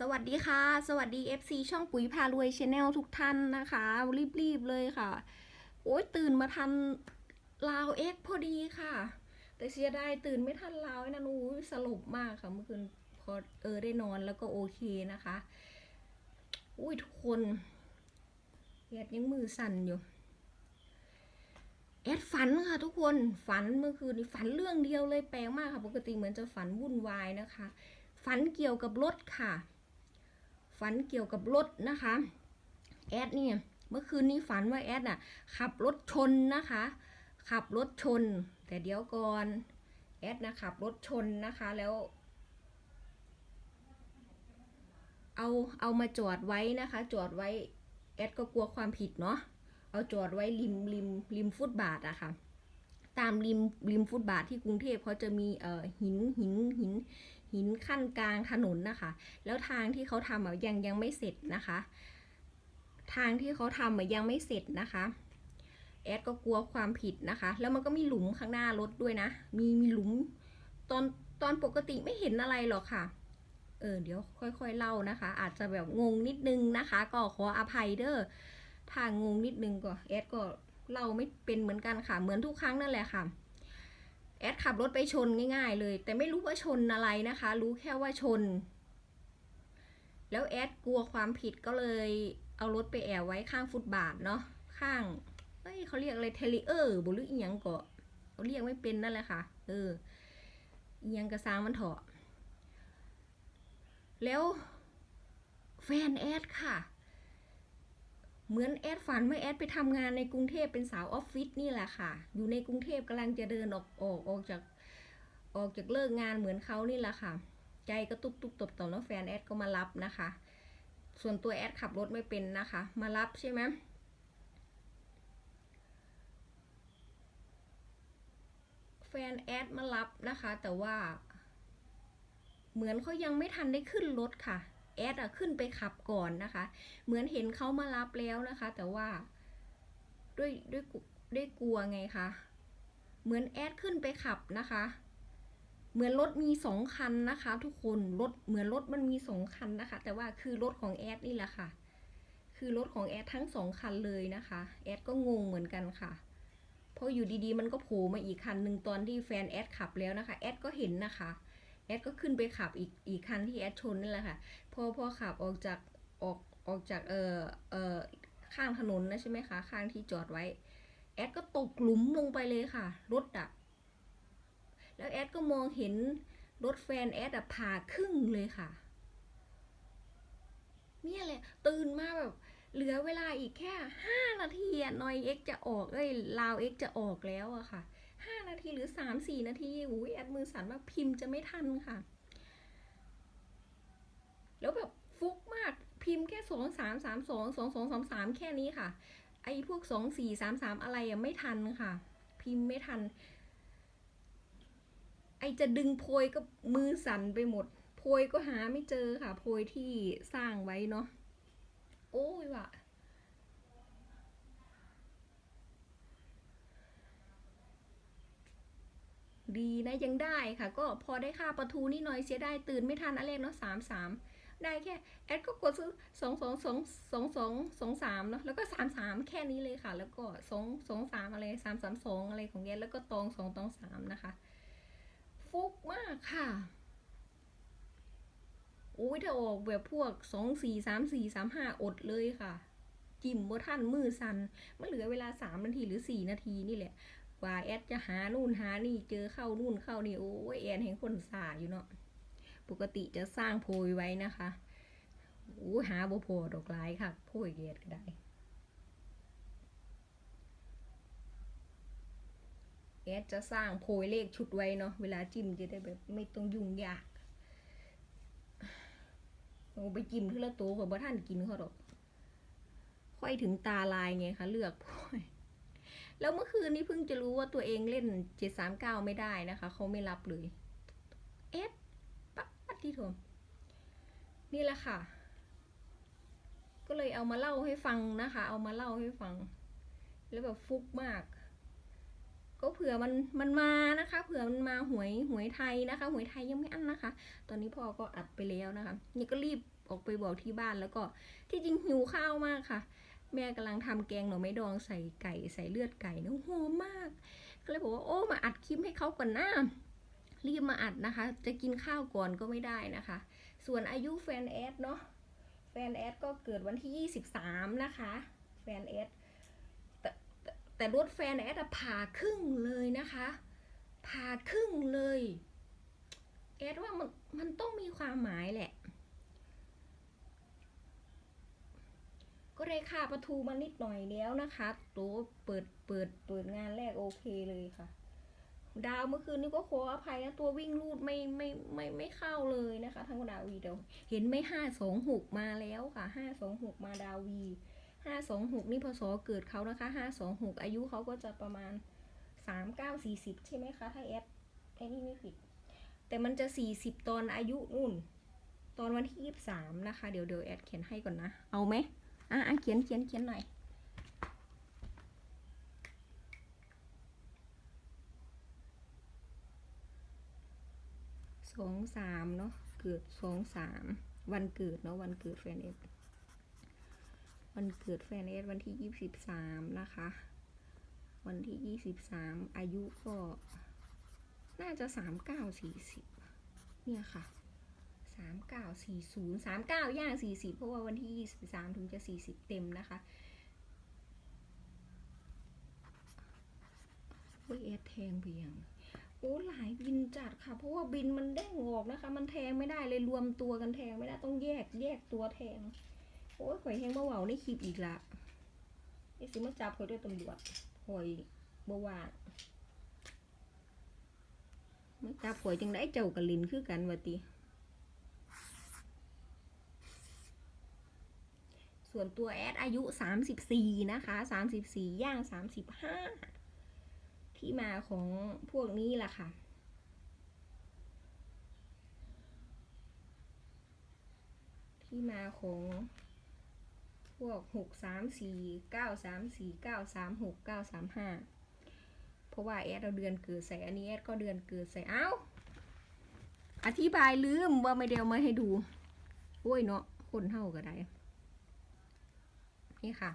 สวัสดีค่ะ สวัสดี FC ช่องปุ๋ยพารวยชาแนลทุกท่านนะคะ รีบๆเลยค่ะ โอ้ยตื่นมาทันลาวเอ็กพอดีค่ะ แต่เสียดายตื่นไม่ทันลาวนั่นอู้ยสลบมากค่ะเมื่อคืนพอเออได้นอนแล้วก็โอเคนะคะ อุ้ยทุกคนแอดยังมือสั่นอยู่แอดฝันค่ะทุกคนฝันเมื่อคืนนี้ฝันเรื่องเดียวเลยแปลกมากค่ะ ปกติเหมือนจะฝันวุ่นวายนะคะ ฝันเกี่ยวกับรถค่ะ ฝันเกี่ยวกับรถนะคะ แอดเนี่ยเมื่อคืนนี้ฝันว่าแอดน่ะขับรถชนนะคะ ขับรถชน แต่เดี๋ยวก่อนแอดนะขับรถชนนะคะแล้ว เอาเอามาจอดไว้นะคะ จอดไว้แอดก็กลัวความผิดเนาะเอาจอดไว้ริมริมริมฟุตบาทอะค่ะ ตามริมริมฟุตบาทที่กรุงเทพเขาจะมีเอ่อหินหินหินหินขั้นกลางถนนนะคะ แล้วทางที่เขาทำอะยังยังไม่เสร็จนะคะ ทางที่เขาทำอะยังไม่เสร็จนะคะแอดก็กลัวความผิดนะคะ แล้วมันก็มีหลุมข้างหน้ารถด้วยนะ มีมีหลุมตอนตอนปกติไม่เห็นอะไรหรอกค่ะ เออเดี๋ยวค่อยๆเล่านะคะ อาจจะแบบงงนิดนึงนะคะ ก็ขออภัยเด้อถ้างงนิดนึงก็แอดก็ เล่าไม่เป็นเหมือนกันค่ะ เหมือนทุกครั้งนั่นแหละค่ะ แอดขับรถไปชนง่าย ๆ เลย แต่ไม่รู้ว่าชนอะไรนะคะ รู้แค่ว่าชน แล้วแอดกลัวความผิดก็เลยเอารถไปแอบไว้ข้างฟุตบาทเนาะ ข้างเอ้ยเขาเรียกอะไรเทลิเออร์บหรืออีหยังก็เขาเรียกไม่เป็นนั่นแหละค่ะ เอออีหยังกระซางมันเถอะแล้วแฟนแอดค่ะ เหมือนแอดฝันว่าแอดไปทำงานในกรุงเทพเป็นสาวออฟฟิศนี่แหละค่ะ อยู่ในกรุงเทพกำลังจะเดินออกออกออกจากออกจากเลิกงานเหมือนเขานี่แหละค่ะ ใจก็ตุบตุบตบต่อแล้วแฟนแอดก็มารับนะคะ ส่วนตัวแอดขับรถไม่เป็นนะคะ มารับใช่ไหมแฟนแอดมารับนะคะ แต่ว่า เหมือนเขายังไม่ทันได้ขึ้นรถค่ะ แอดอะขึ้นไปขับก่อนนะคะ เหมือนเห็นเขามารับแล้วนะคะ แต่ว่าด้วยด้วยด้วยกลัวไงคะ เหมือนแอดขึ้นไปขับนะคะ เหมือนรถมีสองคันนะคะ ทุกคนรถเหมือนรถมันมีสองคันนะคะ แต่ว่าคือรถของแอดนี่แหละค่ะ คือรถของแอดทั้งสองคันเลยนะคะ แอดก็งงเหมือนกันค่ะเพราะอยู่ดีๆ มันก็โผล่มาอีกคันหนึ่งตอนที่แฟนแอดขับแล้วนะคะ แอดก็เห็นนะคะ แอดก็ขึ้นไปขับอีกอีกคันที่แอดชนนี่แหละค่ะ พอพอขับออกจากออกออกจากเออเออข้างถนนนะใช่ไหมคะ ข้างที่จอดไว้ แอดก็ตกหลุมลงไปเลยค่ะ รถอะแล้วแอดก็มองเห็นรถแฟนแอดอะผ่าครึ่งเลยค่ะ เนี่ยแหละตื่นมาแบบเหลือเวลาอีกแค่ห้านาทีอะนอยเอ็กจะออกเอ้ยลาวเอ็กจะออกแล้วอะค่ะ ห้านาทีหรือสามสี่นาทีอุ้ยแอดมือสั่นว่าพิมพ์จะไม่ทันค่ะ แล้วแบบฟุกมากพิมพ์แค่สองสามสามสองสองสองสามสามแค่นี้ค่ะ ไอ้พวกสองสี่สามสามอะไรอะไม่ทันค่ะ พิมพ์ไม่ทัน ไอจะดึงโพยก็มือสั่นไปหมด โพยก็หาไม่เจอค่ะ โพยที่สร้างไว้เนาะโอ้ยว่ะ ดีนะยังได้ค่ะ ก็พอได้ค่าประทูนี่หน่อยเสียได้ตื่นไม่ทันอะไรเนาะสามสามได้แค่แอดก็กดซื้อสองสองสองสองสองสองสามเนาะแล้วก็สามสามแค่นี้เลยค่ะ แล้วก็สองสองสามอะไรสามสามสองอะไรของแกแล้วก็ตองสองตองสามนะคะ ฟุกมากค่ะอุ้ยถ้าออกแบบพวกสองสี่สามสี่สามห้าอดเลยค่ะ จิ้มบ่ท่านมือสันมันเหลือเวลาสามนาทีหรือสี่นาทีนี่แหละ ว่า แอดจะหานู่นหานี่เจอเข้านู่นเข้านี่โอ้ยแอนเห็นคนสาอยู่เนาะปกติจะสร้างโพยไว้นะคะโอ้หาบ่พดอกไม้ค่ะโพยแกดก็ได้แอดจะสร้างโพยเลขชุดไว้เนาะเวลาจิ้มจะได้แบบไม่ต้องยุ่งยากโอ้ไปจิ้มทีละตัวคนบ่ท่านกินเขาดอก ค่อยถึงตาลายไงคะเลือกโพย แล้วเมื่อคืนนี้เพิ่งจะรู้ว่าตัวเองเล่นเจ็ดสามเก้าไม่ได้นะคะเขาไม่รับเลยเอสปั๊บที่โถมนี่แหละค่ะ ก็เลยเอามาเล่าให้ฟังนะคะ เอามาเล่าให้ฟัง แล้วแบบฟุกมากก็ก็เผื่อมันมันมานะคะ เผื่อมันมาหวยหวยไทยนะคะ หวยไทยยังไม่อั้นนะคะ ตอนนี้พ่อก็อัดไปแล้วนะคะ นี่ก็รีบออกไปบอกที่บ้านแล้วก็ที่จริงหิวข้าวมากค่ะ แม่กำลังทำแกงหน่อไม้ดองใส่ไก่ใส่เลือดไก่เนอะหอมมาก ก็เลยบอกว่าโอ้มาอัดคลิปให้เขาก่อนหน้ารีบมาอัดนะคะ จะกินข้าวก่อนก็ไม่ได้นะคะ ส่วนอายุแฟนแอดเนาะแฟนแอดก็เกิดวันที่ 23 นะคะ แฟนแอดแต่แต่รถแฟนแอดผ่าครึ่งเลยนะคะผ่าครึ่งเลยแอดว่ามันมันต้องมีความหมายแหละ ก็ได้ค่าประทูมานิดหน่อยแล้วนะคะโตัวเปิดเปิดเปิดงานแรกโอเคเลยค่ะ ดาวเมื่อคืนนี้ก็ขออภัยนะตัววิ่งรูดไม่ไม่ไม่ไม่เข้าเลยนะคะทั้งดาววีเดียวเห็นไม่ห้าสองหกมาแล้วค่ะห้าสองหกมาดาววีห้าสองหกนี่พศเกิดเขานะคะห้าสองหกอายุเขาก็จะประมาณสามเก้าสี่สิบใช่ไหมคะถ้าแอดไอ้นี่ไม่ผิด แต่มันจะสี่สิบตอนอายุนู่น ตอนวันที่ยี่สิบสามนะคะ เดี๋ยวเดี๋ยวแอดเขียนให้ก่อนนะ เอาไหม อะอะเขียนเขียนเขียนหน่อยสองสามเนาะเกิดสองสามวันเกิดเนาะวันเกิดแฟนเอสวันเกิดแฟนเอสวันที่ยี่สิบสามนะคะ วันที่ยี่สิบสามอายุก็ น่าจะสามเก้าสี่สิบเนี่ยค่ะ สามเก้าสี่ศูนย์สามเก้าย่างสี่สิบเพราะว่าวันที่ยี่สิบสามถึงจะสี่สิบเต็มนะคะเฮ้ยเอสแทงไปยังโอ้หลายบินจัดค่ะ เพราะว่าบินมันเด้งออกนะคะ มันแทงไม่ได้เลยรวมตัวกันแทงไม่ได้ต้องแยกแยกตัวแทง โอ้ยข่อยแห้งเบาเบาในคลิปอีกละไอ้สิมาจับข่อยด้วยตำรวจข่อยเบาว่างมาจับข่อยจังได้เจ้ากับลินคือกันวะติ ส่วนตัวแอดอายุ 34 นะคะ 34 ย่าง 35 ที่มาของพวกนี้ล่ะค่ะที่มาของพวกหกสามสี่เก้าสามสี่เก้าสามหกเก้าสามห้าเพราะว่าแอดเอาเดือนเกิดใส่อันนี้แอดก็เดือนเกิดใส่เอ้า อธิบายลืมว่าไม่เดียวมาให้ดู โอ้ยเนาะคนเท่าก็ได้ นี่ค่ะ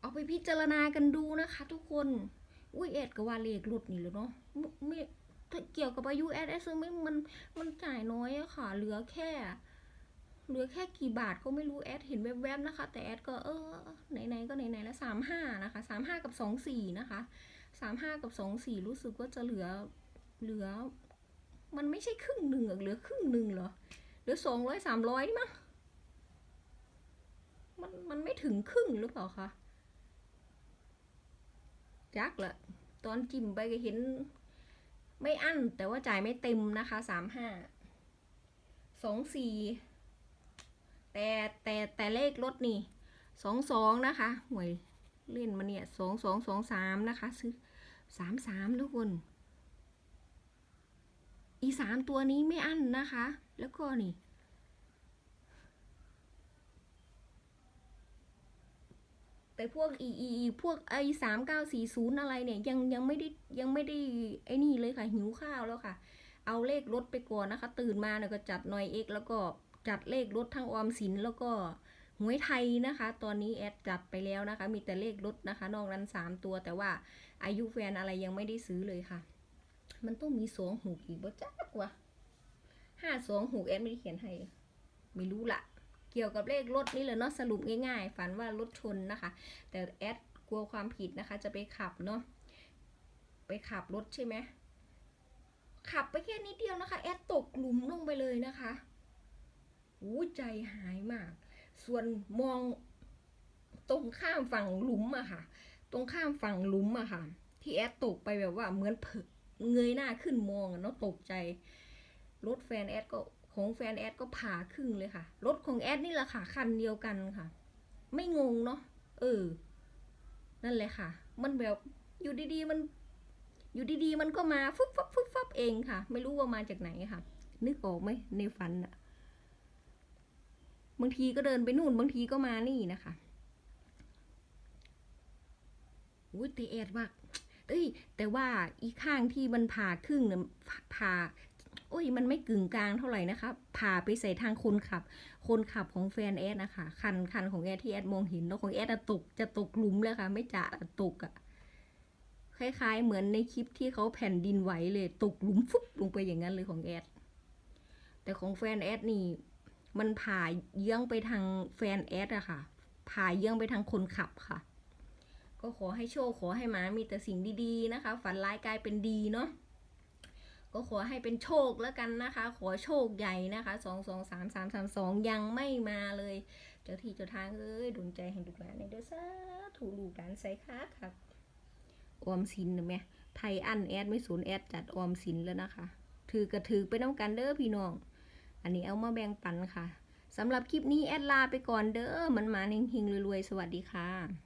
เอาไปพิจารณากันดูนะคะ ทุกคน อุ้ยแอดก็ว่าเลขหลุดนี่แหล้วเนาะไม่ไม่เกี่ยวกับอายุแอดแอดซื้อไม่มันมันจ่ายน้อยอะค่ะ เหลือแค่เหลือแค่กี่บาทก็ไม่รู้แอดเห็นแวบๆนะคะ แต่แอดก็เออไหนๆก็ไหนๆแล้วสามห้านะคะสามห้ากับสองสี่นะคะสามห้ากับสองสี่รู้สึกว่าจะเหลือเหลือ มันไม่ใช่ครึ่งหนึ่งอเหลือครึ่งหนึ่งเหรอเหลือสองร้อยสามร้อยมั้ง มันมันไม่ถึงครึ่งหรือเปล่าคะจักละตอนจิ้มไปก็เห็น ไม่อั้นแต่ว่าจ่ายไม่เต็มนะคะสามห้าสองสี่แต่แต่แต่เลขรถนี่สองสองนะคะหวยเล่นมาเนี่ยสองสองสองสามนะคะ ซื้อสามสามทุกคน อีสามตัวนี้ไม่อั้นนะคะ แล้วก็นี่ แต่พวกอีอีพวกไอสามเก้าสี่ศูนย์อะไรเนี่ยยังยังไม่ได้ยังไม่ได้ไอ้นี่เลยค่ะหิวข้าวแล้วค่ะ เอาเลขรถไปก่อนนะคะ ตื่นมาเนี่ยก็จัดหน่อยเอกแล้วก็จัดเลขรถทั้งออมสินแล้วก็หวยไทยนะคะ ตอนนี้แอดจัดไปแล้วนะคะ มีแต่เลขรถนะคะ นอกนั้นสามตัว แต่ว่าอายุแฟนอะไรยังไม่ได้ซื้อเลยค่ะ มันต้องมีสองหูกอีกบ่จักวะห้าสองหูกแอดไม่ได้เขียนให้ ไม่รู้ละ เกี่ยวกับเลขรถนี่แหละเนาะสรุปง่ายๆ ฝันว่ารถชนนะคะ แต่แอดกลัวความผิดนะคะ จะไปขับเนาะไปขับรถใช่ไหมขับไปแค่นิดเดียวนะคะ แอดตกหลุมลงไปเลยนะคะอู้ใจหายมาก ส่วนมองตรงข้ามฝั่งหลุมอะค่ะ ตรงข้ามฝั่งหลุมอะค่ะ ที่แอดตกไปแบบว่าเหมือนเผเงยหน้าขึ้นมองเนาะตกใจ รถแฟนแอดก็ ของแฟนแอดก็ผ่าครึ่งเลยค่ะ รถของแอดนี่แหละค่ะ คันเดียวกันค่ะ ไม่งงเนาะเออ นั่นแหละค่ะ มันแบบอยู่ดีๆมัน อยู่ดีๆมันก็มาฟึบฟับฟึบฟับเองค่ะ ไม่รู้ว่ามาจากไหนค่ะ นึกออกไหมในฝันอะบางทีก็เดินไปนู่นบางทีก็มานี่นะคะอุ้ยตีแอดว่าเอ้ย แต่ว่าอีข้างที่มันผ่าครึ่งเนี่ยผ่า โอ้ยมันไม่กึ่งกลางเท่าไหร่นะคะ ผ่าไปใส่ทางคนขับ คนขับของแฟนแอดนะคะ คันคันของแอดที่แอดมองเห็นแล้วของแอดอะตกจะตกหลุมเลยค่ะ ไม่จะอะตกอะคล้ายๆ เหมือนในคลิปที่เขาแผ่นดินไหวเลย ตกหลุมฟุบลงไปอย่างนั้นเลยของแอด แต่ของแฟนแอดนี่ มันผ่าเยื้องไปทางแฟนแอดอะค่ะ ผ่าเยื้องไปทางคนขับค่ะ ก็ขอให้โชคขอให้หมามีแต่สิ่งดีๆนะคะ ฝันร้ายกลายเป็นดีเนาะ ก็ขอให้เป็นโชคแล้วกันนะคะ ขอโชคใหญ่นะคะสองสองสามสามสามสองยังไม่มาเลย เจ้าที่เจ้าทางเอ้ยดุลใจให้ลูกหลานในเด้อซาถูลูกหลานใส่ค้าครับออมสินนะแม่ไทยอันแอดไม่ศูนย์แอดจัดออมสินแล้วนะคะ ถือกระถือไปน้ำกันเด้อพี่น้อง อันนี้เอามาแบ่งปันค่ะสำหรับคลิปนี้แอดลาไปก่อนเด้อมันมาเฮงๆรวยๆ สวัสดีค่ะ